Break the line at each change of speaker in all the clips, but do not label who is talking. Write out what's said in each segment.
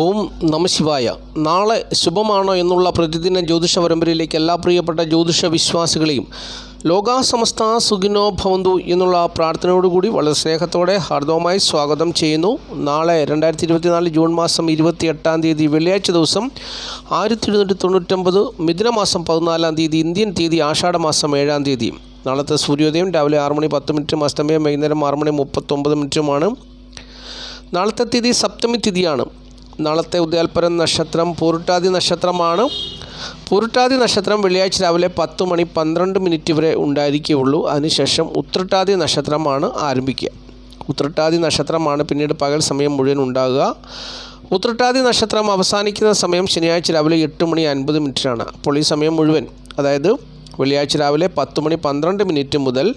ഓം നമശിവായ നാളെ ശുഭമാണോ എന്നുള്ള പ്രതിദിന ജ്യോതിഷ പരമ്പരയിലേക്ക് എല്ലാ പ്രിയപ്പെട്ട ജ്യോതിഷ വിശ്വാസികളെയും ലോകാസമസ്ത സുഖിനോ ഭവന്തു എന്നുള്ള പ്രാർത്ഥനയോടുകൂടി വളരെ സ്നേഹത്തോടെ ഹാർദവുമായി സ്വാഗതം ചെയ്യുന്നു നാളെ രണ്ടായിരത്തി ഇരുപത്തിനാല് ജൂൺ മാസം ഇരുപത്തി എട്ടാം തീയതി വെള്ളിയാഴ്ച ദിവസം ആയിരത്തി എഴുന്നൂറ്റി തൊണ്ണൂറ്റൊമ്പത് മിഥുനമാസം പതിനാലാം തീയതി ഇന്ത്യൻ തീയതി ആഷാഢമാസം ഏഴാം തീയതി നാളത്തെ സൂര്യോദയം രാവിലെ ആറ് മണി പത്ത് മിനിറ്റും അസ്തമയം വൈകുന്നേരം ആറ് മണി മുപ്പത്തൊമ്പത് മിനിറ്റുമാണ് നാളത്തെ തീയതി സപ്തമി തിഥിയാണ് നാളത്തെ ഉദയാൽപരം നക്ഷത്രം പൂരുട്ടാതി നക്ഷത്രമാണ് പൂരുട്ടാതി നക്ഷത്രം വെള്ളിയാഴ്ച രാവിലെ പത്ത് മണി പന്ത്രണ്ട് മിനിറ്റ് വരെ ഉണ്ടായിരിക്കുകയുള്ളൂ അതിനുശേഷം ഉത്രട്ടാതി നക്ഷത്രമാണ് ആരംഭിക്കുക ഉത്രട്ടാതി നക്ഷത്രമാണ് പിന്നീട് പകൽ സമയം മുഴുവൻ ഉണ്ടാകുക ഉത്രട്ടാതി നക്ഷത്രം അവസാനിക്കുന്ന സമയം ശനിയാഴ്ച രാവിലെ എട്ട് മണി അൻപത് മിനിറ്റിനാണ് അപ്പോൾ ഈ സമയം മുഴുവൻ അതായത് വെള്ളിയാഴ്ച രാവിലെ പത്ത് മണി പന്ത്രണ്ട് മിനിറ്റ് മുതൽ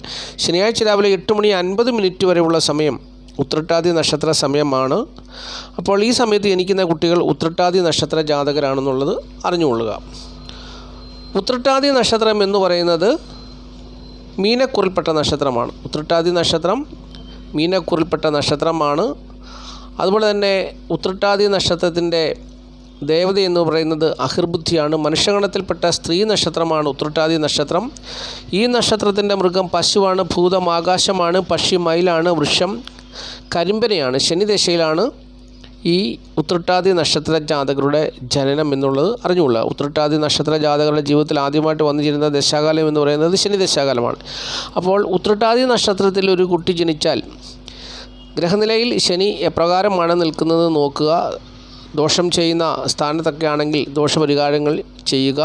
ശനിയാഴ്ച രാവിലെ എട്ട് മണി അൻപത് മിനിറ്റ് വരെയുള്ള സമയം ഉത്രട്ടാതി നക്ഷത്ര സമയമാണ് അപ്പോൾ ഈ സമയത്ത് ജനിക്കുന്ന കുട്ടികൾ ഉത്രട്ടാതി നക്ഷത്ര ജാതകരാണെന്നുള്ളത് അറിഞ്ഞുകൊള്ളുക ഉത്രട്ടാതി നക്ഷത്രം എന്ന് പറയുന്നത് മീനക്കുറിൽപ്പെട്ട നക്ഷത്രമാണ് ഉത്രട്ടാതി നക്ഷത്രം മീനക്കുറിൽപ്പെട്ട നക്ഷത്രമാണ് അതുപോലെ തന്നെ ഉത്രട്ടാതി നക്ഷത്രത്തിൻ്റെ ദേവത എന്ന് പറയുന്നത് അഹിർബുദ്ധിയാണ് മനുഷ്യഗണത്തിൽപ്പെട്ട സ്ത്രീ നക്ഷത്രമാണ് ഉത്രട്ടാതി നക്ഷത്രം ഈ നക്ഷത്രത്തിൻ്റെ മൃഗം പശുവാണ് ഭൂതം ആകാശമാണ് പക്ഷി മയിലാണ് വൃക്ഷം കരിമ്പനയാണ് ശനിദശയിലാണ് ഈ ഉത്രട്ടാതി നക്ഷത്ര ജാതകരുടെ ജനനം എന്നുള്ളത് അറിഞ്ഞുകൊള്ളുക ഉത്രട്ടാതി നക്ഷത്ര ജാതകരുടെ ജീവിതത്തിൽ ആദ്യമായിട്ട് വന്നിരുന്ന ദശാകാലം എന്ന് പറയുന്നത് ശനി ദശാകാലമാണ് അപ്പോൾ ഉത്രട്ടാതി നക്ഷത്രത്തിൽ ഒരു കുട്ടി ജനിച്ചാൽ ഗ്രഹനിലയിൽ ശനി എപ്രകാരമാണ് നിൽക്കുന്നത് നോക്കുക ദോഷം ചെയ്യുന്ന സ്ഥാനത്തൊക്കെ ആണെങ്കിൽ ദോഷപരിഹാരങ്ങൾ ചെയ്യുക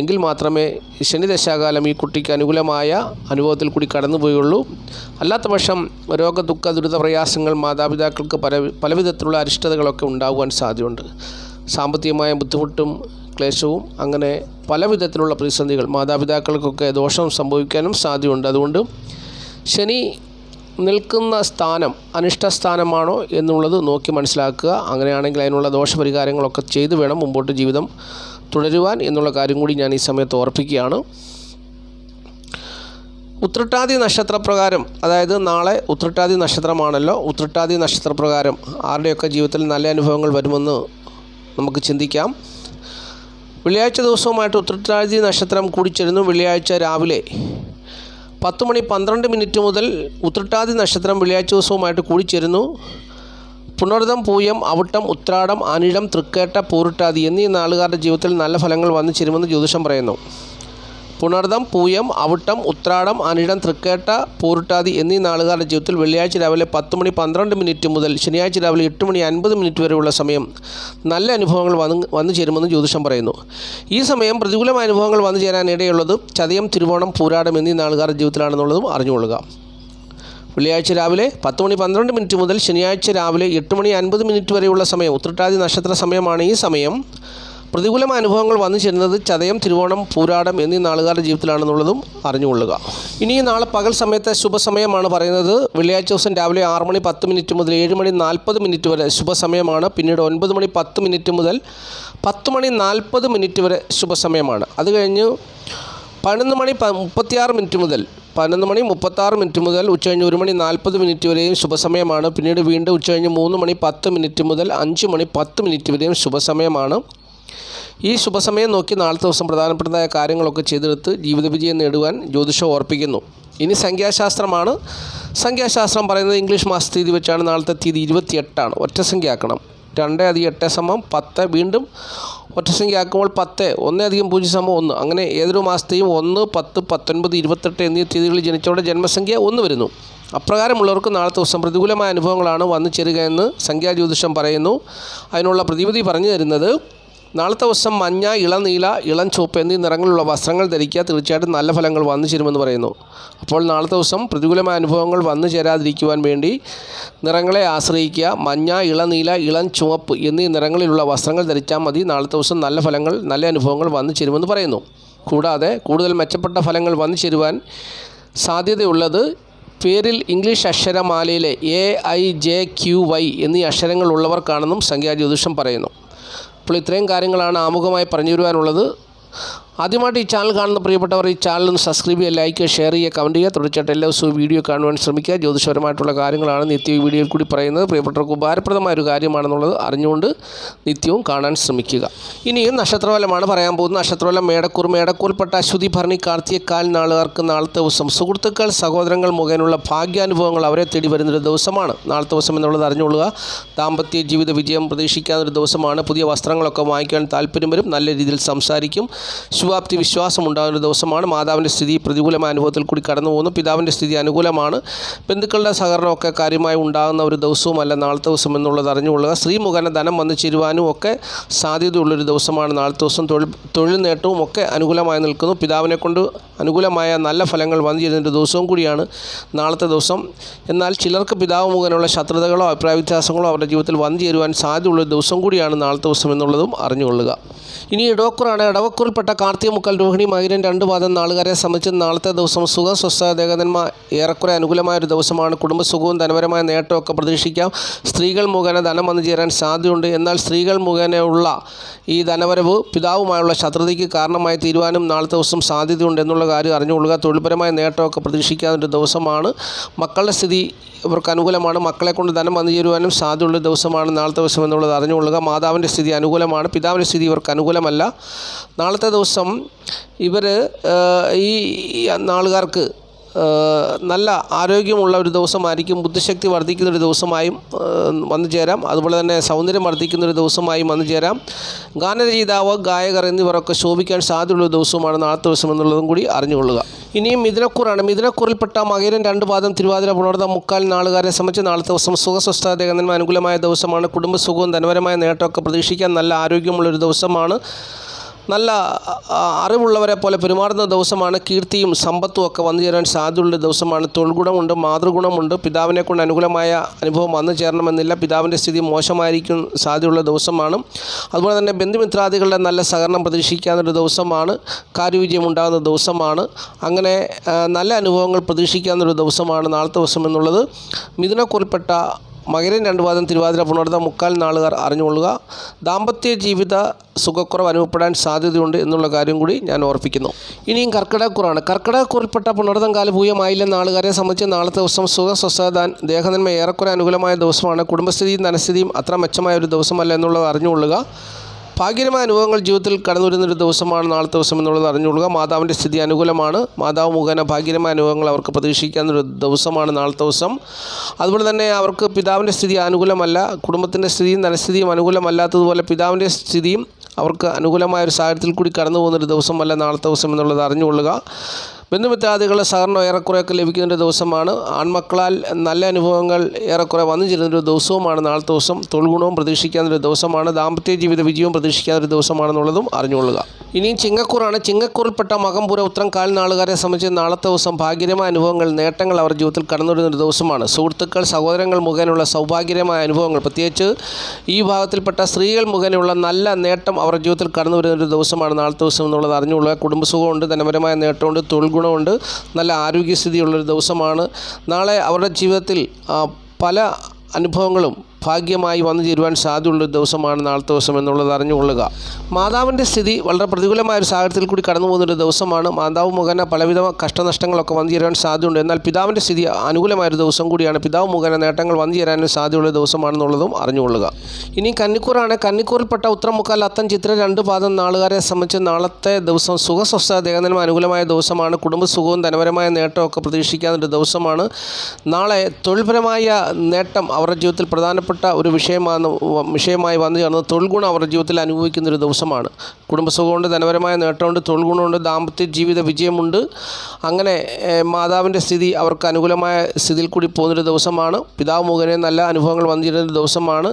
എങ്കിൽ മാത്രമേ ശനിദശാകാലം ദശാകാലം ഈ കുട്ടിക്ക് അനുകൂലമായ അനുഭവത്തിൽ കൂടി കടന്നുപോയുള്ളൂ അല്ലാത്ത പക്ഷം രോഗ ദുഃഖ ദുരിത പ്രയാസങ്ങൾ മാതാപിതാക്കൾക്ക് പല പലവിധത്തിലുള്ള അരിഷ്ടതകളൊക്കെ ഉണ്ടാകുവാൻ സാധ്യതയുണ്ട് സാമ്പത്തികമായ ബുദ്ധിമുട്ടും ക്ലേശവും അങ്ങനെ പല വിധത്തിലുള്ള പ്രതിസന്ധികൾ മാതാപിതാക്കൾക്കൊക്കെ ദോഷം സംഭവിക്കാനും സാധ്യതയുണ്ട് അതുകൊണ്ട് ശനി നിൽക്കുന്ന സ്ഥാനം അനിഷ്ടസ്ഥാനമാണോ എന്നുള്ളത് നോക്കി മനസ്സിലാക്കുക അങ്ങനെയാണെങ്കിൽ അതിനുള്ള ദോഷപരിഹാരങ്ങളൊക്കെ ചെയ്തു വേണം മുമ്പോട്ട് ജീവിതം തുടരുവാൻ എന്നുള്ള കാര്യം കൂടി ഞാൻ ഈ സമയത്ത് ഓർപ്പിക്കുകയാണ് ഉത്രട്ടാതി നക്ഷത്രപ്രകാരം അതായത് നാളെ ഉത്രട്ടാതി നക്ഷത്രമാണല്ലോ ഉത്രട്ടാതി നക്ഷത്രപ്രകാരം ആരുടെയൊക്കെ ജീവിതത്തിൽ നല്ല അനുഭവങ്ങൾ വരുമെന്ന് നമുക്ക് ചിന്തിക്കാം വെള്ളിയാഴ്ച ദിവസവുമായിട്ട് ഉത്രട്ടാതി നക്ഷത്രം കൂടിച്ചേരുന്നു വെള്ളിയാഴ്ച രാവിലെ പത്ത് മണി പന്ത്രണ്ട് മിനിറ്റ് മുതൽ ഉത്രട്ടാതി നക്ഷത്രം വെള്ളിയാഴ്ച ദിവസവുമായിട്ട് കൂടിച്ചേരുന്നു പുണർതം പൂയം അവിട്ടം ഉത്രാടം അനിഴം തൃക്കേട്ട പൂരുട്ടാതി എന്നീ നാളുകാരുടെ ജീവിതത്തിൽ നല്ല ഫലങ്ങൾ വന്നു ചേരുമെന്ന് ജ്യോതിഷം പറയുന്നു പുണർതം പൂയം അവിട്ടം ഉത്രാടം അനിഴം തൃക്കേട്ട പൂരുട്ടാതി എന്നീ നാളുകാരുടെ ജീവിതത്തിൽ വെള്ളിയാഴ്ച രാവിലെ പത്ത് മണി പന്ത്രണ്ട് മിനിറ്റ് മുതൽ ശനിയാഴ്ച രാവിലെ എട്ട് മണി അൻപത് മിനിറ്റ് വരെയുള്ള സമയം നല്ല അനുഭവങ്ങൾ വന്ന് വന്നു ചേരുമെന്ന് ജ്യോതിഷം പറയുന്നു ഈ സമയം പ്രതികൂലമായ അനുഭവങ്ങൾ വന്നു ചേരാനിടയുള്ളതും ചതയം തിരുവോണം പൂരാടം എന്നീ നാളുകാരുടെ ജീവിതത്തിലാണെന്നുള്ളതും അറിഞ്ഞുകൊള്ളുക വെള്ളിയാഴ്ച രാവിലെ പത്ത് മണി പന്ത്രണ്ട് മിനിറ്റ് മുതൽ ശനിയാഴ്ച രാവിലെ എട്ട് മണി അൻപത് മിനിറ്റ് വരെയുള്ള സമയം ഉത്രട്ടാതി നക്ഷത്ര സമയമാണ് ഈ സമയം പ്രതികൂലമായ അനുഭവങ്ങൾ വന്നു ചേരുന്നത് ചതയം തിരുവോണം പൂരാടം എന്നീ നാളുകാരുടെ ജീവിതത്തിലാണെന്നുള്ളതും അറിഞ്ഞുകൊള്ളുക ഇനി നാളെ പകൽ സമയത്തെ ശുഭസമയമാണ് പറയുന്നത് വെള്ളിയാഴ്ച ദിവസം രാവിലെ ആറ് മണി പത്ത് മിനിറ്റ് മുതൽ ഏഴ് മണി നാൽപ്പത് മിനിറ്റ് വരെ ശുഭസമയമാണ് പിന്നീട് ഒൻപത് മണി പത്ത് മിനിറ്റ് മുതൽ പത്ത് മണി നാൽപ്പത് മിനിറ്റ് വരെ ശുഭസമയമാണ് അത് കഴിഞ്ഞ് പതിനൊന്ന് മണി മുപ്പത്തിയാറ് മിനിറ്റ് മുതൽ പതിനൊന്ന് മണി മുപ്പത്താറ് മിനിറ്റ് മുതൽ ഉച്ചകഴിഞ്ഞ് ഒരു മണി നാൽപ്പത് മിനിറ്റ് വരെയും ശുഭസമയമാണ് പിന്നീട് വീണ്ടും ഉച്ചകഴിഞ്ഞ് മൂന്ന് മണി പത്ത് മിനിറ്റ് മുതൽ അഞ്ച് മണി പത്ത് മിനിറ്റ് വരെയും ശുഭസമയമാണ് ഈ ശുഭസമയം നോക്കി നാളത്തെ ദിവസം പ്രധാനപ്പെട്ടതായ കാര്യങ്ങളൊക്കെ ചെയ്തെടുത്ത് ജീവിത വിജയം നേടുവാൻ ജ്യോതിഷം ഓർപ്പിക്കുന്നു ഇനി സംഖ്യാശാസ്ത്രമാണ് സംഖ്യാശാസ്ത്രം പറയുന്നത് ഇംഗ്ലീഷ് മാസ തീയതി വെച്ചാണ് നാളത്തെ തീയതി ഇരുപത്തിയെട്ടാണ് ഒറ്റ സംഖ്യ ആക്കണം രണ്ട് അധികം എട്ട് സമം പത്ത് വീണ്ടും ഒറ്റസംഖ്യയാക്കുമ്പോൾ പത്ത് ഒന്ന് അധികം പൂജ്യം സമം ഒന്ന് അങ്ങനെ ഏതൊരു മാസത്തെയും ഒന്ന് പത്ത് പത്തൊൻപത് ഇരുപത്തെട്ട് എന്നീ തീയതികളിൽ ജനിച്ചവരുടെ ജന്മസംഖ്യ ഒന്ന് വരുന്നു അപ്രകാരമുള്ളവർക്ക് നാളത്തെ ദിവസം പ്രതികൂലമായ അനുഭവങ്ങളാണ് വന്നു ചേരുകയെന്ന് എന്ന് സംഖ്യാജ്യോതിഷം പറയുന്നു അതിനുള്ള പ്രതിവിധി പറഞ്ഞു തരുന്നത് നാളത്തെ ദിവസം മഞ്ഞ ഇളനീല ഇളം ചുവപ്പ് എന്നീ നിറങ്ങളുള്ള വസ്ത്രങ്ങൾ ധരിക്കുക തീർച്ചയായിട്ടും നല്ല ഫലങ്ങൾ വന്നു ചേരുമെന്ന് പറയുന്നു അപ്പോൾ നാളത്തെ ദിവസം പ്രതികൂലമായ അനുഭവങ്ങൾ വന്നു ചേരാതിരിക്കുവാൻ വേണ്ടി നിറങ്ങളെ ആശ്രയിക്കുക മഞ്ഞ ഇളനീല ഇളം ചുവപ്പ് എന്നീ നിറങ്ങളിലുള്ള വസ്ത്രങ്ങൾ ധരിച്ചാൽ മതി നാളത്തെ ദിവസം നല്ല ഫലങ്ങൾ നല്ല അനുഭവങ്ങൾ വന്നു ചേരുമെന്ന് പറയുന്നു കൂടാതെ കൂടുതൽ മെച്ചപ്പെട്ട ഫലങ്ങൾ വന്നു ചേരുവാൻ സാധ്യതയുള്ളത് പേരിൽ ഇംഗ്ലീഷ് അക്ഷരമാലയിലെ A I J Q Y എന്നീ അക്ഷരങ്ങൾ ഉള്ളവർക്കാണെന്നും സംഖ്യാ ജ്യോതിഷം പറയുന്നു അപ്പോൾ ഇത്രയും കാര്യങ്ങളാണ് ആമുഖമായി പറഞ്ഞു തരുവാനുള്ളത് ആദ്യമായിട്ട് ഈ ചാനൽ കാണുന്ന പ്രിയപ്പെട്ടവർ ഈ ചാനൽ ഒന്ന് സബ്സ്ക്രൈബ് ചെയ്യുക ലൈക്ക് ഷെയർ ചെയ്യുക കമൻറ്റ് ചെയ്യുക തുടർച്ചയായിട്ട് എല്ലാ ദിവസവും വീഡിയോ കാണുവാൻ ശ്രമിക്കുക ജ്യോതിഷപരമായിട്ടുള്ള കാര്യങ്ങളാണ് നിത്യ വീഡിയോയിൽ കൂടി പറയുന്നത് പ്രിയപ്പെട്ടവർക്ക് ഉപകാരപ്രദമായ ഒരു കാര്യമാണെന്നുള്ളത് അറിഞ്ഞുകൊണ്ട് നിത്യവും കാണാൻ ശ്രമിക്കുക ഇനിയും നക്ഷത്രഫലമാണ് പറയാൻ പോകുന്നത് നക്ഷത്രഫലം മേടക്കൂർ മേടക്കൂർപ്പെട്ട അശ്വതി ഭരണി കാർത്തികക്കാൽ നാളുകാർക്ക് നാളത്തെ ദിവസം സുഹൃത്തുക്കൾ സഹോദരങ്ങൾ മുഖേനുള്ള ഭാഗ്യാനുഭവങ്ങൾ അവരെ തേടി വരുന്നൊരു ദിവസമാണ് നാളത്തെ ദിവസം എന്നുള്ളത് അറിഞ്ഞുകൊള്ളുക ദാമ്പത്യ ജീവിത വിജയം പ്രതീക്ഷിക്കാവുന്ന ഒരു ദിവസമാണ് പുതിയ വസ്ത്രങ്ങളൊക്കെ വാങ്ങിക്കാൻ താല്പര്യം വരും നല്ല രീതിയിൽ സംസാരിക്കും ഈശ്വപ്തി വിശ്വാസം ഉണ്ടാകുന്ന ദിവസമാണ് മാതാവിൻ്റെ സ്ഥിതി പ്രതികൂലമായ അനുഭവത്തിൽ കൂടി കടന്നു പോകുന്നു പിതാവിൻ്റെ സ്ഥിതി അനുകൂലമാണ് ബന്ധുക്കളുടെ സഹകരണമൊക്കെ കാര്യമായി ഉണ്ടാകുന്ന ഒരു ദിവസവുമല്ല നാളത്തെ ദിവസം എന്നുള്ളത് അറിഞ്ഞുകൊള്ളുക സ്ത്രീ മുഖേന ധനം വന്നു ചേരുവാനും ഒക്കെ സാധ്യതയുള്ളൊരു ദിവസമാണ് നാളത്തെ ദിവസം തൊഴിൽ തൊഴിൽ നേട്ടവും ഒക്കെ അനുകൂലമായി നിൽക്കുന്നു പിതാവിനെ കൊണ്ട് അനുകൂലമായ നല്ല ഫലങ്ങൾ വന്നു ചേരുന്നൊരു ദിവസവും കൂടിയാണ് നാളത്തെ ദിവസം എന്നാൽ ചിലർക്ക് പിതാവ് മുഖേനുള്ള ശത്രുതകളോ അഭിപ്രായ വ്യത്യാസങ്ങളോ അവരുടെ ജീവിതത്തിൽ വന്നു ചേരുവാൻ സാധ്യതയുള്ള ദിവസം കൂടിയാണ് നാളത്തെ ദിവസം എന്നുള്ളതും അറിഞ്ഞുകൊള്ളുക ഇനി ഇടവക്കുറാണ് ഇടവക്കൂറിൽപ്പെട്ട മാർത്തിമുക്കൽ രോഹിണി മൈരൻ രണ്ട് വാദം നാളുകാരെ സംബന്ധിച്ച് നാളത്തെ ദിവസം സുഖ സ്വസ്ഥദേഹതന്മാർ ഏറെക്കുറെ അനുകൂലമായ ഒരു ദിവസമാണ് കുടുംബസുഖവും ധനപരമായ നേട്ടമൊക്കെ പ്രതീക്ഷിക്കാം സ്ത്രീകൾ മുഖേന ധനം വന്നു ചേരാൻ സാധ്യതയുണ്ട് എന്നാൽ സ്ത്രീകൾ മുഖേനയുള്ള ഈ ധനവരവ് പിതാവുമായുള്ള ശത്രുതയ്ക്ക് കാരണമായി തീരുവാനും നാളത്തെ ദിവസം സാധ്യതയുണ്ട് എന്നുള്ള കാര്യം അറിഞ്ഞുകൊള്ളുക തൊഴിൽപരമായ നേട്ടമൊക്കെ പ്രതീക്ഷിക്കാവുന്ന ഒരു ദിവസമാണ് മക്കളുടെ സ്ഥിതി ഇവർക്ക് അനുകൂലമാണ് മക്കളെ കൊണ്ട് ധനം വന്നു ചേരുവാനും സാധ്യതയുള്ള ദിവസമാണ് നാളത്തെ ദിവസം എന്നുള്ളത് അറിഞ്ഞുകൊള്ളുക മാതാവിൻ്റെ സ്ഥിതി അനുകൂലമാണ് പിതാവിൻ്റെ സ്ഥിതി ഇവർക്ക് അനുകൂലമല്ല നാളത്തെ ദിവസം ദിവസം ഇവർ ഈ നാളുകാർക്ക് നല്ല ആരോഗ്യമുള്ള ഒരു ദിവസമായിരിക്കും ബുദ്ധിശക്തി വർദ്ധിക്കുന്ന ഒരു ദിവസമായും വന്നു ചേരാം അതുപോലെ തന്നെ സൗന്ദര്യം വർദ്ധിക്കുന്ന ഒരു ദിവസമായും വന്നു ചേരാം ഗാനരചയിതാവ് ഗായകർ എന്നിവരൊക്കെ ശോഭിക്കാൻ സാധ്യതയുള്ള ദിവസമാണ് നാളത്തെ ദിവസം എന്നുള്ളതും കൂടി അറിഞ്ഞുകൊള്ളുക ഇനിയും മിഥുനക്കൂറാണ് മിഥുനക്കൂറിൽപ്പെട്ട മകേരൻ രണ്ട് പാദം തിരുവാതിര പുണർന്ന മുക്കാൽ നാളുകാരെ സംബന്ധിച്ച് നാളത്തെ ദിവസം സുഖസ്വസ്ഥതകന്മാർ അനുകൂലമായ ദിവസമാണ് കുടുംബസുഖവും ധനപരമായ നേട്ടമൊക്കെ പ്രതീക്ഷിക്കാൻ നല്ല ആരോഗ്യമുള്ളൊരു ദിവസമാണ് നല്ല അറിവുള്ളവരെ പോലെ പെരുമാറുന്ന ദിവസമാണ് കീർത്തിയും സമ്പത്തും ഒക്കെ വന്നു ചേരാൻ സാധ്യതയുള്ള ദിവസമാണ് ഗുണമുണ്ട് മാതൃഗുണമുണ്ട് പിതാവിനെ കൊണ്ട് അനുകൂലമായ അനുഭവം വന്നു ചേരണമെന്നില്ല പിതാവിൻ്റെ സ്ഥിതി മോശമായിരിക്കും സാധ്യതയുള്ള ദിവസമാണ് അതുപോലെ തന്നെ ബന്ധുമിത്രാദികളുടെ നല്ല സഹകരണം പ്രതീക്ഷിക്കാവുന്നൊരു ദിവസമാണ് കാര്യവിജയം ഉണ്ടാകുന്ന ദിവസമാണ് അങ്ങനെ നല്ല അനുഭവങ്ങൾ പ്രതീക്ഷിക്കാവുന്നൊരു ദിവസമാണ് നാളത്തെ ദിവസം എന്നുള്ളത് മിഥുനക്കുറിപ്പെട്ട മകരം രണ്ട് പാദം തിരുവാതിര പുണർന്ന മുക്കാൽ നാളുകാർ അറിഞ്ഞുകൊള്ളുക ദാമ്പത്യ ജീവിത സുഖക്കുറവ് അനുഭവപ്പെടാൻ സാധ്യതയുണ്ട് എന്നുള്ള കാര്യം കൂടി ഞാൻ ഓർപ്പിക്കുന്നു ഇനിയും കർക്കിടക്കുറാണ് കർക്കിടക്കുറിൽപ്പെട്ട പുണർതം കാലഭൂയം ആയില്ല നാളുകാരെ സംബന്ധിച്ച് നാളത്തെ ദിവസം സുഖ സ്വസ്ഥാൻ ദേഹനന്മ ഏറെക്കുറെ അനുകൂലമായ ദിവസമാണ് കുടുംബസ്ഥിതിയും ധനസ്ഥിതിയും അത്ര മെച്ചമായ ഒരു ദിവസമല്ല എന്നുള്ളത് അറിഞ്ഞുകൊള്ളുക ഭാഗ്യകരമായ അനുഭവങ്ങൾ ജീവിതത്തിൽ വരുന്നൊരു ദിവസമാണ് നാളത്തെ ദിവസം എന്നുള്ളത് അറിഞ്ഞുകൊള്ളുക മാതാവിൻ്റെ സ്ഥിതി അനുകൂലമാണ് മാതാവ് മുഖേന ഭാഗ്യകരമായ അനുഭവങ്ങൾ അവർക്ക് പ്രതീക്ഷിക്കാവുന്നൊരു ദിവസമാണ് നാളത്തെ ദിവസം അതുപോലെ തന്നെ അവർക്ക് പിതാവിൻ്റെ സ്ഥിതി അനുകൂലമല്ല കുടുംബത്തിൻ്റെ സ്ഥിതിയും ധനസ്ഥിതിയും അനുകൂലമല്ലാത്തതുപോലെ പിതാവിൻ്റെ സ്ഥിതിയും അവർക്ക് അനുകൂലമായ ഒരു സാഹചര്യത്തിൽ കൂടി കടന്നു പോകുന്നൊരു ദിവസമല്ല നാളത്തെ ദിവസം എന്നുള്ളത് അറിഞ്ഞുകൊള്ളുക ബന്ധുമിത്രാദികളുടെ സഹകരണം ഏറെക്കുറെയൊക്കെ ലഭിക്കുന്നൊരു ദിവസമാണ് ആൺമക്കളാൽ നല്ല അനുഭവങ്ങൾ ഏറെക്കുറെ വന്നു ചേരുന്നൊരു ദിവസവുമാണ് നാളെ ദിവസം തൊഴിൽഗുണവും പ്രതീക്ഷിക്കാവുന്നൊരു ദിവസമാണ് ദാമ്പത്യ ജീവിത വിജയവും ഒരു ദിവസമാണെന്നുള്ളതും അറിഞ്ഞുകൊള്ളുക ഇനിയും ചിങ്ങക്കൂറാണ് ചിങ്ങക്കൂറിൽപ്പെട്ട മകംപുര ഉത്തരം കാൽനാളുകാരെ സംബന്ധിച്ച് നാളത്തെ ദിവസം ഭാഗ്യമായ അനുഭവങ്ങൾ നേട്ടങ്ങൾ അവർ ജീവിതത്തിൽ കടന്നുവരുന്നൊരു ദിവസമാണ് സുഹൃത്തുക്കൾ സഹോദരങ്ങൾ മുഖേനയുള്ള സൗഭാഗ്യമായ അനുഭവങ്ങൾ പ്രത്യേകിച്ച് ഈ വിഭാഗത്തിൽപ്പെട്ട സ്ത്രീകൾ മുഖേനയുള്ള നല്ല നേട്ടം അവർ ജീവിതത്തിൽ കടന്നുവരുന്നൊരു ദിവസമാണ് നാളത്തെ ദിവസം എന്നുള്ളത് അറിഞ്ഞുകൊള്ളുക കുടുംബസുഖമുണ്ട് ധനപരമായ നേട്ടമുണ്ട് തൊഴിൽ ഗുണമുണ്ട് നല്ല ആരോഗ്യസ്ഥിതിയുള്ളൊരു ദിവസമാണ് നാളെ അവരുടെ ജീവിതത്തിൽ പല അനുഭവങ്ങളും ഭാഗ്യമായി വന്നു ചേരുവാൻ സാധ്യതയുള്ള ദിവസമാണ് നാളത്തെ ദിവസം എന്നുള്ളത് അറിഞ്ഞുകൊള്ളുക മാതാവിൻ്റെ സ്ഥിതി വളരെ പ്രതികൂലമായ ഒരു സാഹചര്യത്തിൽ കൂടി കടന്നു പോകുന്നൊരു ദിവസമാണ് മാതാവ് മുഖേന പലവിധ കഷ്ടനഷ്ടങ്ങളൊക്കെ വന്നു ചേരുവാൻ സാധ്യതയുണ്ട് എന്നാൽ പിതാവിൻ്റെ സ്ഥിതി അനുകൂലമായൊരു ദിവസം കൂടിയാണ് പിതാവ് മുഖേന നേട്ടങ്ങൾ വന്നു ചേരാനും സാധ്യതയുള്ള ദിവസമാണെന്നുള്ളതും അറിഞ്ഞുകൊള്ളുക ഇനി കന്നിക്കൂറാണ് കന്നിക്കൂറിൽപ്പെട്ട ഉത്തരമുക്കാൽ അത്തൻ ചിത്ര രണ്ട് പാദം നാളുകാരെ സംബന്ധിച്ച് നാളത്തെ ദിവസം സുഖസ്വസ്ഥ ദേഹനിലം അനുകൂലമായ ദിവസമാണ് കുടുംബസുഖവും ധനപരമായ നേട്ടമൊക്കെ പ്രതീക്ഷിക്കാവുന്ന ദിവസമാണ് നാളെ തൊഴിൽപരമായ നേട്ടം അവരുടെ ജീവിതത്തിൽ പ്രധാനപ്പെട്ട പ്രധാനപ്പെട്ട ഒരു വിഷയമാണ് വിഷയമായി വന്നു ചേർന്നത് തൊഴിൽ ഗുണം അവരുടെ ജീവിതത്തിൽ അനുഭവിക്കുന്ന ഒരു ദിവസമാണ് കുടുംബസുഖമുണ്ട് ധനപരമായ നേട്ടമുണ്ട് തൊഴിൽ ഗുണമുണ്ട് ദാമ്പത്യ ജീവിത വിജയമുണ്ട് അങ്ങനെ മാതാവിൻ്റെ സ്ഥിതി അവർക്ക് അനുകൂലമായ സ്ഥിതിയിൽ കൂടി പോകുന്നൊരു ദിവസമാണ് പിതാവ് മുഖേന നല്ല അനുഭവങ്ങൾ വന്നു ചേരുന്ന ദിവസമാണ്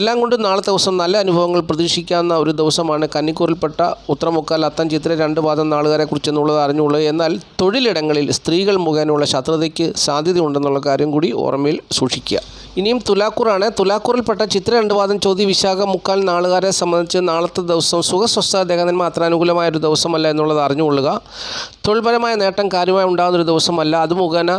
എല്ലാം കൊണ്ടും നാളത്തെ ദിവസം നല്ല അനുഭവങ്ങൾ പ്രതീക്ഷിക്കാവുന്ന ഒരു ദിവസമാണ് കന്നിക്കൂറിൽപ്പെട്ട ഉത്തരമുക്കാൽ അത്തം ചിത്ര രണ്ട് വാദം നാളുകാരെ കുറിച്ചെന്നുള്ളത് അറിഞ്ഞുള്ളൂ എന്നാൽ തൊഴിലിടങ്ങളിൽ സ്ത്രീകൾ മുഖേനയുള്ള ശത്രുതയ്ക്ക് സാധ്യതയുണ്ടെന്നുള്ള കാര്യം കൂടി ഓർമ്മയിൽ സൂക്ഷിക്കുക ഇനിയും തുലാക്കൂറാണ് തുലാക്കൂറിൽപ്പെട്ട ചിത്ര രണ്ടുവാദം ചോദ്യ വിശാഖ മുക്കാൽ നാളുകാരെ സംബന്ധിച്ച് നാളത്തെ ദിവസം സുഖസ്വസ്ഥ അദ്ദേഹത്തിന് മാത്രം അനുകൂലമായ ഒരു ദിവസമല്ല എന്നുള്ളത് അറിഞ്ഞുകൊള്ളുക തൊഴിൽപരമായ നേട്ടം കാര്യമായി ഒരു ദിവസമല്ല അത് മുഖേന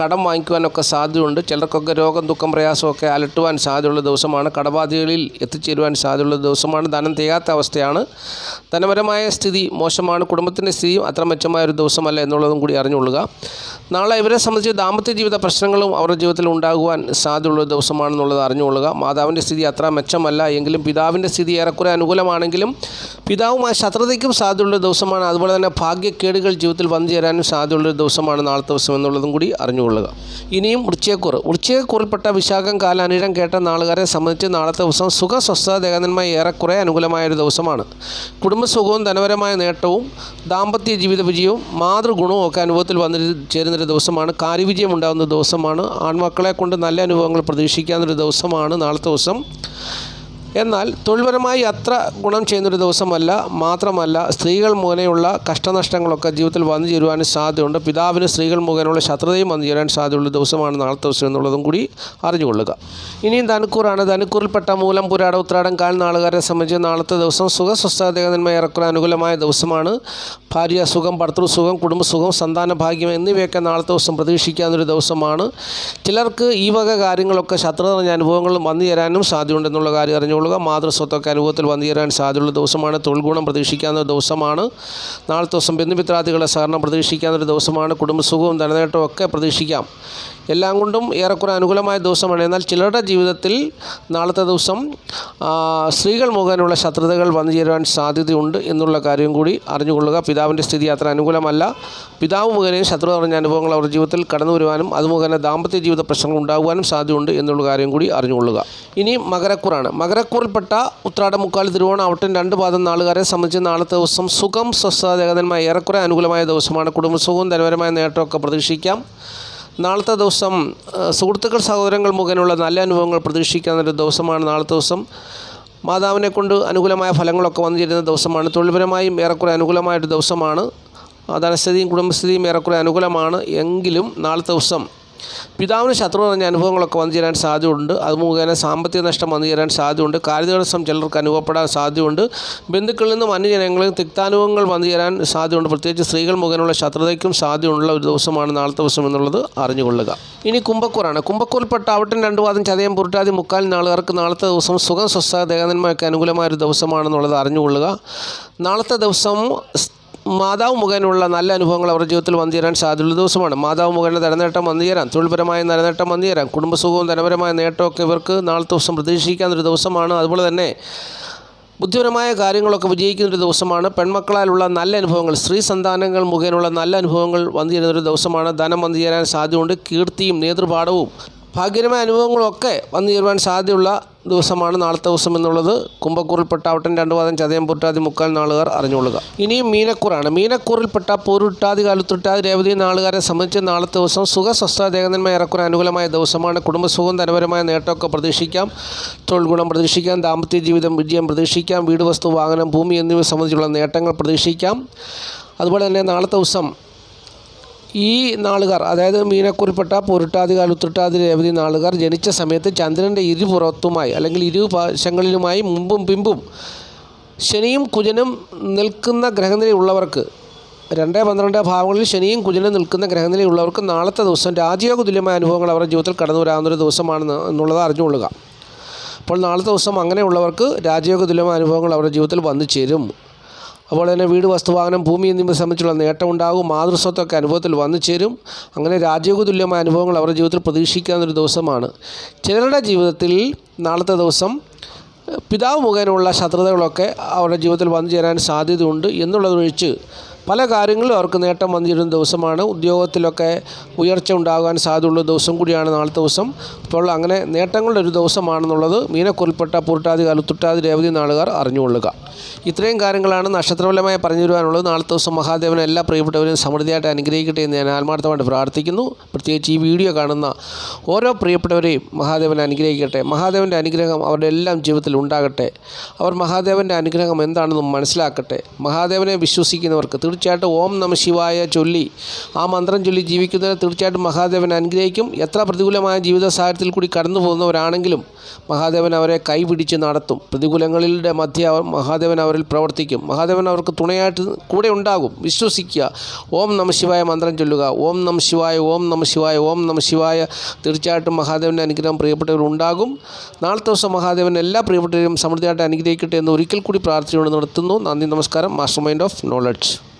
കടം വാങ്ങിക്കുവാനൊക്കെ സാധ്യതയുണ്ട് ചിലർക്കൊക്കെ രോഗം ദുഃഖം പ്രയാസമൊക്കെ അലട്ടുവാൻ സാധ്യതയുള്ള ദിവസമാണ് കടബാധികളിൽ എത്തിച്ചേരുവാൻ സാധ്യതയുള്ള ദിവസമാണ് ധനം തികാത്ത അവസ്ഥയാണ് ധനപരമായ സ്ഥിതി മോശമാണ് കുടുംബത്തിൻ്റെ സ്ഥിതിയും അത്ര മെച്ചമായ ഒരു ദിവസമല്ല എന്നുള്ളതും കൂടി അറിഞ്ഞുകൊള്ളുക നാളെ ഇവരെ സംബന്ധിച്ച് ദാമ്പത്യ ജീവിത പ്രശ്നങ്ങളും അവരുടെ ജീവിതത്തിൽ ഉണ്ടാകുവാൻ സാധ്യതയുള്ള ദിവസമാണെന്നുള്ളത് അറിഞ്ഞുകൊള്ളുക മാതാവിൻ്റെ സ്ഥിതി അത്ര മെച്ചമല്ല എങ്കിലും പിതാവിൻ്റെ സ്ഥിതി ഏറെക്കുറെ അനുകൂലമാണെങ്കിലും പിതാവുമായി ശത്രുതയ്ക്കും സാധ്യതയുള്ള ദിവസമാണ് അതുപോലെ തന്നെ ഭാഗ്യക്കേടുകൾ ജീവിതത്തിൽ വന്നു ചേരാനും സാധ്യതയുള്ളൊരു ദിവസമാണ് നാളത്തെ ദിവസം എന്നുള്ളതും കൂടി അറിഞ്ഞുകൊള്ളുക ഇനിയും ഉച്ചയക്കൂറ് ഉച്ചയക്കൂറിൽപ്പെട്ട വിശാഖം കാല കേട്ട നാളുകാരെ സംബന്ധിച്ച് നാളത്തെ ദിവസം സുഖ സ്വസ്ഥത ദേഹനന്മായി ഏറെക്കുറെ അനുകൂലമായ ഒരു ദിവസമാണ് കുടുംബസുഖവും ധനപരമായ നേട്ടവും ദാമ്പത്യ ജീവിത വിജയവും മാതൃഗുണവും ഒക്കെ അനുഭവത്തിൽ വന്നിരുന്ന ഒരു ദിവസമാണ് കാര്യവിജയം ഉണ്ടാകുന്ന ദിവസമാണ് ആൺമക്കളെ കൊണ്ട് നല്ല അനുഭവങ്ങൾ പ്രതീക്ഷിക്കാവുന്നൊരു ദിവസമാണ് നാളത്തെ ദിവസം എന്നാൽ തൊഴിൽപരമായി അത്ര ഗുണം ചെയ്യുന്നൊരു ദിവസമല്ല മാത്രമല്ല സ്ത്രീകൾ മുഖേനയുള്ള കഷ്ടനഷ്ടങ്ങളൊക്കെ ജീവിതത്തിൽ വന്നു ചേരുവാൻ സാധ്യതയുണ്ട് പിതാവിന് സ്ത്രീകൾ മുഖേനയുള്ള ശത്രുതയും വന്നു ചേരാൻ സാധ്യതയുള്ള ദിവസമാണ് നാളത്തെ ദിവസം എന്നുള്ളതും കൂടി അറിഞ്ഞുകൊള്ളുക ഇനിയും ധനുക്കൂറാണ് ധനുക്കൂറിൽപ്പെട്ട മൂലം പുരാട ഉത്രാടം കാൽ നാളുകാരെ സംബന്ധിച്ച് നാളത്തെ ദിവസം സുഖസ്വസ്ഥതേകന്മ ഇറക്കുന്ന അനുകൂലമായ ദിവസമാണ് ഭാര്യ സുഖം ഭർത്തൃസുഖം കുടുംബസുഖം സന്താന ഭാഗ്യം എന്നിവയൊക്കെ നാളത്തെ ദിവസം പ്രതീക്ഷിക്കാവുന്നൊരു ദിവസമാണ് ചിലർക്ക് ഈ വക കാര്യങ്ങളൊക്കെ നിറഞ്ഞ അനുഭവങ്ങളും വന്നു ചേരാനും സാധ്യതയുണ്ടെന്നുള്ള കാര്യം അറിഞ്ഞുകൊള്ളുക ഉൾക്കൊള്ളുക മാതൃസ്വത്തൊക്കെ അനുഭവത്തിൽ വന്നു ചേരാൻ സാധ്യതയുള്ള ദിവസമാണ് തൊഴിൽ ഗുണം പ്രതീക്ഷിക്കാവുന്ന ദിവസമാണ് നാളത്തെ ദിവസം ബന്ധുമിത്രാദികളെ സഹകരണം പ്രതീക്ഷിക്കാവുന്ന ഒരു ദിവസമാണ് കുടുംബസുഖവും ധനനേട്ടവും ഒക്കെ പ്രതീക്ഷിക്കാം എല്ലാം കൊണ്ടും ഏറെക്കുറെ അനുകൂലമായ ദിവസമാണ് എന്നാൽ ചിലരുടെ ജീവിതത്തിൽ നാളത്തെ ദിവസം സ്ത്രീകൾ മുഖേനയുള്ള ശത്രുതകൾ വന്നു ചേരാൻ സാധ്യതയുണ്ട് എന്നുള്ള കാര്യം കൂടി അറിഞ്ഞുകൊള്ളുക പിതാവിൻ്റെ സ്ഥിതി അത്ര അനുകൂലമല്ല പിതാവ് മുഖേനയും ശത്രുത പറഞ്ഞ അനുഭവങ്ങൾ അവരുടെ ജീവിതത്തിൽ കടന്നു വരുവാനും അതുമുഖേന ദാമ്പത്യ ജീവിത പ്രശ്നങ്ങൾ ഉണ്ടാകുവാനും സാധ്യതയുണ്ട് എന്നുള്ള കാര്യം കൂടി അറിഞ്ഞുകൊള്ളുക ഇനി മകരക്കുറാണ് മകരക്കുറ മലക്കൂറിൽപ്പെട്ട തിരുവോണം തിരുവോണാവട്ടൻ രണ്ട് പാദം നാളുകാരെ സംബന്ധിച്ച് നാളത്തെ ദിവസം സുഖം സ്വസ്ഥതേകതന്മായ ഏറെക്കുറെ അനുകൂലമായ ദിവസമാണ് കുടുംബസുഖവും ധനപരമായ നേട്ടമൊക്കെ പ്രതീക്ഷിക്കാം നാളത്തെ ദിവസം സുഹൃത്തുക്കൾ സഹോദരങ്ങൾ മുഖേനുള്ള നല്ല അനുഭവങ്ങൾ പ്രതീക്ഷിക്കാവുന്നൊരു ദിവസമാണ് നാളത്തെ ദിവസം മാതാവിനെ കൊണ്ട് അനുകൂലമായ ഫലങ്ങളൊക്കെ വന്നിരുന്ന ദിവസമാണ് തൊഴിൽപരമായും ഏറെക്കുറെ അനുകൂലമായൊരു ദിവസമാണ് ധനസ്ഥിതിയും കുടുംബസ്ഥിതിയും ഏറെക്കുറെ അനുകൂലമാണ് എങ്കിലും നാളത്തെ ദിവസം പിതാവിന് ശത്രു നിറഞ്ഞ അനുഭവങ്ങളൊക്കെ വന്നു ചേരാൻ സാധ്യതയുണ്ട് അത് മുഖേന സാമ്പത്തിക നഷ്ടം വന്നു ചേരാൻ സാധ്യതയുണ്ട് കാര്യദിവസം ചിലർക്ക് അനുഭവപ്പെടാൻ സാധ്യതയുണ്ട് ബന്ധുക്കളിൽ നിന്നും അന്യജനങ്ങളിൽ തിക്താനുഭവങ്ങൾ വന്നു ചേരാൻ സാധ്യതയുണ്ട് പ്രത്യേകിച്ച് സ്ത്രീകൾ മുഖേനയുള്ള ശത്രുതയ്ക്കും സാധ്യതയുള്ള ഒരു ദിവസമാണ് നാളത്തെ ദിവസം എന്നുള്ളത് അറിഞ്ഞുകൊള്ളുക ഇനി കുംഭക്കൂറാണ് കുംഭക്കൂറിൽപ്പെട്ട അവിട്ടൻ രണ്ടു വാദം ചതയം പുരുട്ടാതി മുക്കാൽ നാളുകാർക്ക് നാളത്തെ ദിവസം സുഖം സ്വസ്ഥ ദേഹന്മാർക്ക് അനുകൂലമായ ഒരു ദിവസമാണെന്നുള്ളത് അറിഞ്ഞുകൊള്ളുക നാളത്തെ ദിവസം മാതാവ് മുഖേനുള്ള നല്ല അനുഭവങ്ങൾ അവരുടെ ജീവിതത്തിൽ വന്നു ചേരാൻ സാധ്യതയുള്ള ദിവസമാണ് മാതാവ് മുഖേന ധനനേട്ടം വന്നു ചേരാം തൊഴിൽപരമായ ധനനേട്ടം വന്നു ചേരാം കുടുംബസുഖവും ധനപരമായ നേട്ടമൊക്കെ ഇവർക്ക് നാളത്തെ ദിവസം പ്രതീക്ഷിക്കാവുന്നൊരു ദിവസമാണ് അതുപോലെ തന്നെ ബുദ്ധിപരമായ കാര്യങ്ങളൊക്കെ വിജയിക്കുന്ന ഒരു ദിവസമാണ് പെൺമക്കളാലുള്ള നല്ല അനുഭവങ്ങൾ സ്ത്രീ സന്താനങ്ങൾ മുഖേനയുള്ള നല്ല അനുഭവങ്ങൾ വന്നു ചേരുന്ന ഒരു ദിവസമാണ് ധനം വന്നു ചേരാൻ സാധ്യതയുണ്ട് കീർത്തിയും നേതൃപാഠവും ഭാഗ്യകരമായ അനുഭവങ്ങളൊക്കെ വന്നു ചേരുവാൻ സാധ്യതയുള്ള ദിവസമാണ് നാളത്തെ ദിവസം എന്നുള്ളത് കുംഭക്കൂറിൽപ്പെട്ടാവട്ടൻ രണ്ടുപാദം ചതയം പുറ്റാതി മുക്കാൽ നാളുകാർ അറിഞ്ഞുകൊള്ളുക ഇനിയും മീനക്കൂറാണ് മീനക്കൂറിൽപ്പെട്ട പൊരുട്ടാതി കാലുത്തുട്ടാതി രേവതി നാളുകാരെ സംബന്ധിച്ച് നാളത്തെ ദിവസം സുഖ സ്വസ്ഥ ദേഹന്മ ഏറെക്കുറെ അനുകൂലമായ ദിവസമാണ് കുടുംബസുഖം ധനപരമായ നേട്ടമൊക്കെ പ്രതീക്ഷിക്കാം തൊഴിൽ ഗുണം പ്രതീക്ഷിക്കാം ദാമ്പത്യ ജീവിതം വിജയം പ്രതീക്ഷിക്കാം വീട് വസ്തു വാഹനം ഭൂമി എന്നിവ സംബന്ധിച്ചുള്ള നേട്ടങ്ങൾ പ്രതീക്ഷിക്കാം അതുപോലെ തന്നെ നാളത്തെ ദിവസം ഈ നാളുകാർ അതായത് മീനക്കുറിപ്പെട്ട പൊരുട്ടാതി കാലുത്തിട്ടാതി രേവതി നാളുകാർ ജനിച്ച സമയത്ത് ചന്ദ്രൻ്റെ ഇരുപുറത്തുമായി അല്ലെങ്കിൽ ഇരു വശങ്ങളിലുമായി മുമ്പും പിമ്പും ശനിയും കുജനും നിൽക്കുന്ന ഗ്രഹനിലയുള്ളവർക്ക് രണ്ട് പന്ത്രണ്ട് ഭാവങ്ങളിൽ ശനിയും കുജനും നിൽക്കുന്ന ഗ്രഹനിലയുള്ളവർക്ക് നാളത്തെ ദിവസം രാജയോഗ തുല്യമായ അനുഭവങ്ങൾ അവരുടെ ജീവിതത്തിൽ കടന്നു വരാവുന്നൊരു ദിവസമാണെന്ന് എന്നുള്ളത് അറിഞ്ഞുകൊള്ളുക അപ്പോൾ നാളത്തെ ദിവസം അങ്ങനെയുള്ളവർക്ക് രാജയോഗ തുല്യമായ അനുഭവങ്ങൾ അവരുടെ ജീവിതത്തിൽ വന്നു ചേരും അപ്പോൾ തന്നെ വീട് വസ്തുവാഹനം ഭൂമി എന്നിവ സംബന്ധിച്ചുള്ള നേട്ടമുണ്ടാകും മാതൃസ്വത്തൊക്കെ അനുഭവത്തിൽ വന്നു ചേരും അങ്ങനെ രാജയോഗ തുല്യമായ അനുഭവങ്ങൾ അവരുടെ ജീവിതത്തിൽ പ്രതീക്ഷിക്കാവുന്നൊരു ദിവസമാണ് ചിലരുടെ ജീവിതത്തിൽ നാളത്തെ ദിവസം പിതാവ് മുഖേനുള്ള ശത്രുതകളൊക്കെ അവരുടെ ജീവിതത്തിൽ വന്നു ചേരാൻ സാധ്യതയുണ്ട് എന്നുള്ളതൊഴിച്ച് പല കാര്യങ്ങളും അവർക്ക് നേട്ടം വന്നിരുന്ന ദിവസമാണ് ഉദ്യോഗത്തിലൊക്കെ ഉയർച്ച ഉണ്ടാകാൻ സാധ്യതയുള്ള ദിവസം കൂടിയാണ് നാളത്തെ ദിവസം അപ്പോൾ അങ്ങനെ നേട്ടങ്ങളുടെ ഒരു ദിവസമാണെന്നുള്ളത് മീനക്കുറിൽപ്പെട്ട പൂർട്ടാതി കാലത്തുട്ടാതി രേവതി നാളുകാർ അറിഞ്ഞുകൊള്ളുക ഇത്രയും കാര്യങ്ങളാണ് നക്ഷത്രഫലമായി പറഞ്ഞു തരുവാനുള്ളത് നാളത്തെ ദിവസം മഹാദേവനെ എല്ലാ പ്രിയപ്പെട്ടവരും സമൃദ്ധിയായിട്ട് അനുഗ്രഹിക്കട്ടെ എന്ന് ഞാൻ ആത്മാർത്ഥമായിട്ട് പ്രാർത്ഥിക്കുന്നു പ്രത്യേകിച്ച് ഈ വീഡിയോ കാണുന്ന ഓരോ പ്രിയപ്പെട്ടവരെയും മഹാദേവൻ അനുഗ്രഹിക്കട്ടെ മഹാദേവൻ്റെ അനുഗ്രഹം അവരുടെ എല്ലാം ജീവിതത്തിൽ ഉണ്ടാകട്ടെ അവർ മഹാദേവൻ്റെ അനുഗ്രഹം എന്താണെന്ന് മനസ്സിലാക്കട്ടെ മഹാദേവനെ വിശ്വസിക്കുന്നവർക്ക് തീർച്ചയായിട്ടും ഓം നമ ശിവായ ചൊല്ലി ആ മന്ത്രം ചൊല്ലി ജീവിക്കുന്നതിന് തീർച്ചയായിട്ടും മഹാദേവൻ അനുഗ്രഹിക്കും എത്ര പ്രതികൂലമായ ജീവിത സാഹചര്യത്തിൽ കൂടി കടന്നു പോകുന്നവരാണെങ്കിലും മഹാദേവൻ അവരെ കൈപിടിച്ച് നടത്തും പ്രതികൂലങ്ങളുടെ മധ്യ മഹാദേവൻ അവരിൽ പ്രവർത്തിക്കും മഹാദേവൻ അവർക്ക് തുണയായിട്ട് കൂടെ ഉണ്ടാകും വിശ്വസിക്കുക ഓം നമ ശിവായ മന്ത്രം ചൊല്ലുക ഓം നമ ശിവായ ഓം നമ ശിവായ ഓം നമ ശിവായ തീർച്ചയായിട്ടും മഹാദേവൻ്റെ അനുഗ്രഹം പ്രിയപ്പെട്ടവർ ഉണ്ടാകും നാളത്തെ ദിവസം മഹാദേവൻ എല്ലാ പ്രിയപ്പെട്ടവരും സമൃദ്ധിയായിട്ട് അനുഗ്രഹിക്കട്ടെ എന്ന് ഒരിക്കൽ കൂടി പ്രാർത്ഥനയോട് നടത്തുന്നു നന്ദി നമസ്കാരം മാസ്റ്റർ മൈൻഡ് ഓഫ് നോളജ്